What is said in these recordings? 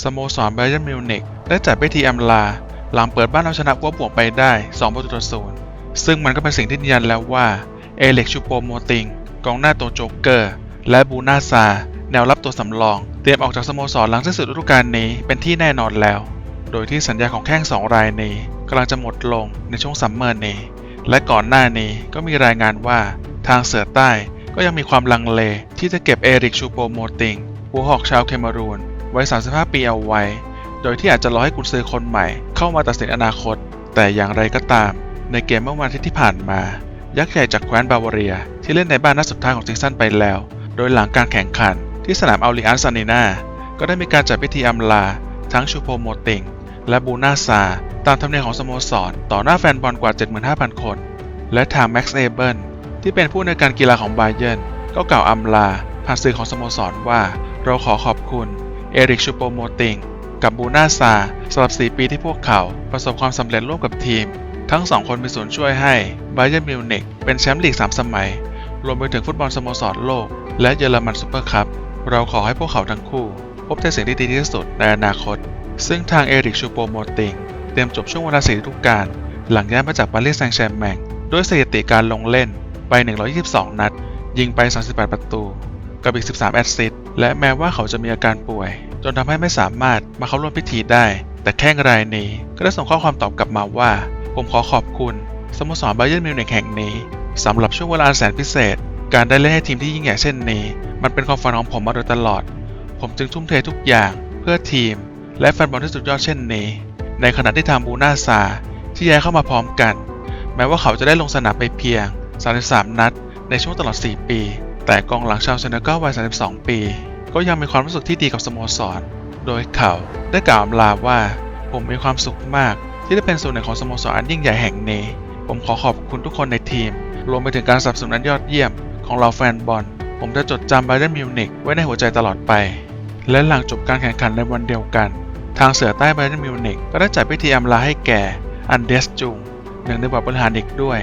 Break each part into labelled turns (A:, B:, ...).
A: สโมสรไบเ e นมิวนิกได้จัดพิธีอำลา หลังเปิดบ้านเอาชนะกัวบวกไปได้ 2 ประตูต่อศูนย์ซึ่งมันก็เป็นสิ่งที่ยืนยันแล้วว่า เอเล็กชูโปโมติง กองหน้าตัวโจ๊กเกอร์ และบูนาซา แนวรับตัวสำรอง เตรียมออกจากสโมสรหลังสิ้นสุดฤดูกาลนี้เป็นที่แน่นอนแล้ว โดยที่สัญญาของแข้งสองรายนี้กำลังจะหมดลงในช่วงซัมเมอร์นี้ และก่อนหน้านี้ก็มีรายงานว่าทางเสือใต้ก็ยังมีความลังเลที่จะเก็บเอริกชูโปโมติงหัวหอกชาวเคมารูน ไว้35 ปีเอาไว้ โดยที่อาจจะรอให้กุนซือคนใหม่ เข้ามาตัดสินอนาคต แต่อย่างไรก็ตาม ในเกมเมื่อวันอาทิตย์ที่ผ่านมา ยักษ์ใหญ่จากแคว้นบาวาเรีย ที่เล่นในบ้านนัดสุดท้ายของซีซั่นไปแล้ว โดยหลังการแข่งขัน ที่สนามอัลลิอันซานีนาก็ได้มีการจัดพิธีอำลา ทั้งชูโปโมติงและบูนาซา ตามธรรมเนียมของสโมสร ต่อหน้าแฟนบอลกว่า 75,000 คน และทางแม็กซ์เอเบิลที่เป็นผู้ในการกีฬาของไบเยนก็กล่าวอำลาผ่านสื่อของสโมสรว่า เราขอขอบคุณ เอริกชูโปโมติง กับบูนาซาสำหรับ 4 ปีที่พวกเขาประสบความสำเร็จร่วมกับทีม ทั้งสองคนมีส่วนช่วยให้ไบเยร์มิวนิกเป็นแชมป์ลีก 3 สมัย รวมไปถึงฟุตบอลสโมสรโลก และเยอรมันซูเปอร์คัพเราขอให้พวกเขาทั้งคู่ พบแต่สิ่งที่ดีที่สุดในอนาคต ซึ่งทางเอริกชูโปโมติงเตรียมจบช่วงเวลาสีฤดูกาลหลังย้ายมาจากปารีสแซงต์แชร์แมงด้วยสถิติการลงเล่นไป 122 นัด ยิงไป 38 ประตู กับอีก 13 แอสซิสต์และแม้ว่าเขาจะมีอาการป่วย จนทำให้ไม่สามารถมาเข้าร่วมพิธีได้ แต่แข้งรายนี้ก็ได้ส่งข้อความตอบกลับมาว่า ผมขอขอบคุณสโมสรไบเยร์นมิวนิกแห่งนี้สำหรับช่วงเวลาแสนพิเศษ การได้เล่นให้ทีมที่ยิ่งใหญ่เช่นนี้ มันเป็นความฝันของผมมาโดยตลอด ผมจึงทุ่มเททุกอย่างเพื่อทีม และแฟนบอลที่สุดยอดเช่นนี้ ในขณะที่ทางบูนาซาที่ย้ายเข้ามาพร้อมกัน แม้ว่าเขาจะได้ลงสนามไปเพียง 33 นัด ในช่วงตลอด 4 ปี แต่กองหลังชาวเซเนกัลวัย 32 ปี ก็ยังมีความรู้สึกที่ดีกับสโมสร โดยเขาได้กล่าวลาว่า ผมมีความสุขมาก ที่ได้เป็นส่วนหนึ่งของสโมสรอันยิ่งใหญ่แห่งนี้ ผมขอขอบคุณทุกคนในทีม รวมไปถึงการสนับสนุนอันยอดเยี่ยมของเราแฟนบอล ผมจะจดจำไบเดนมิวนิกไว้ในหัวใจตลอดไป และหลังจบการแข่งขันในวันเดียวกัน ทางเสือใต้ไบเดนมิวนิกก็ได้จัดพิธีอำลาให้แก่อันเดสจุงหนึ่งในบอร์ดบริหารอีกด้วย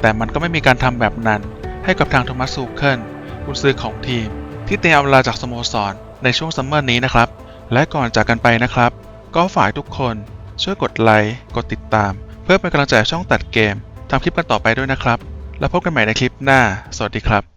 A: แต่มันก็ไม่มีการทำแบบนั้น ให้กับทางโทมัสซูเคิลกุนซือของทีม ที่เตรียมอำลาจากสโมสรในช่วงซัมเมอร์นี้นะครับ และก่อนจากกันไปนะครับ ก็ฝากทุกคนช่วยกดไลค์กดติดตาม เพื่อเป็นกำลังใจช่องตัดเกมทำคลิปกันต่อไปด้วยนะครับ แล้วพบกันใหม่ในคลิปหน้า สวัสดีครับ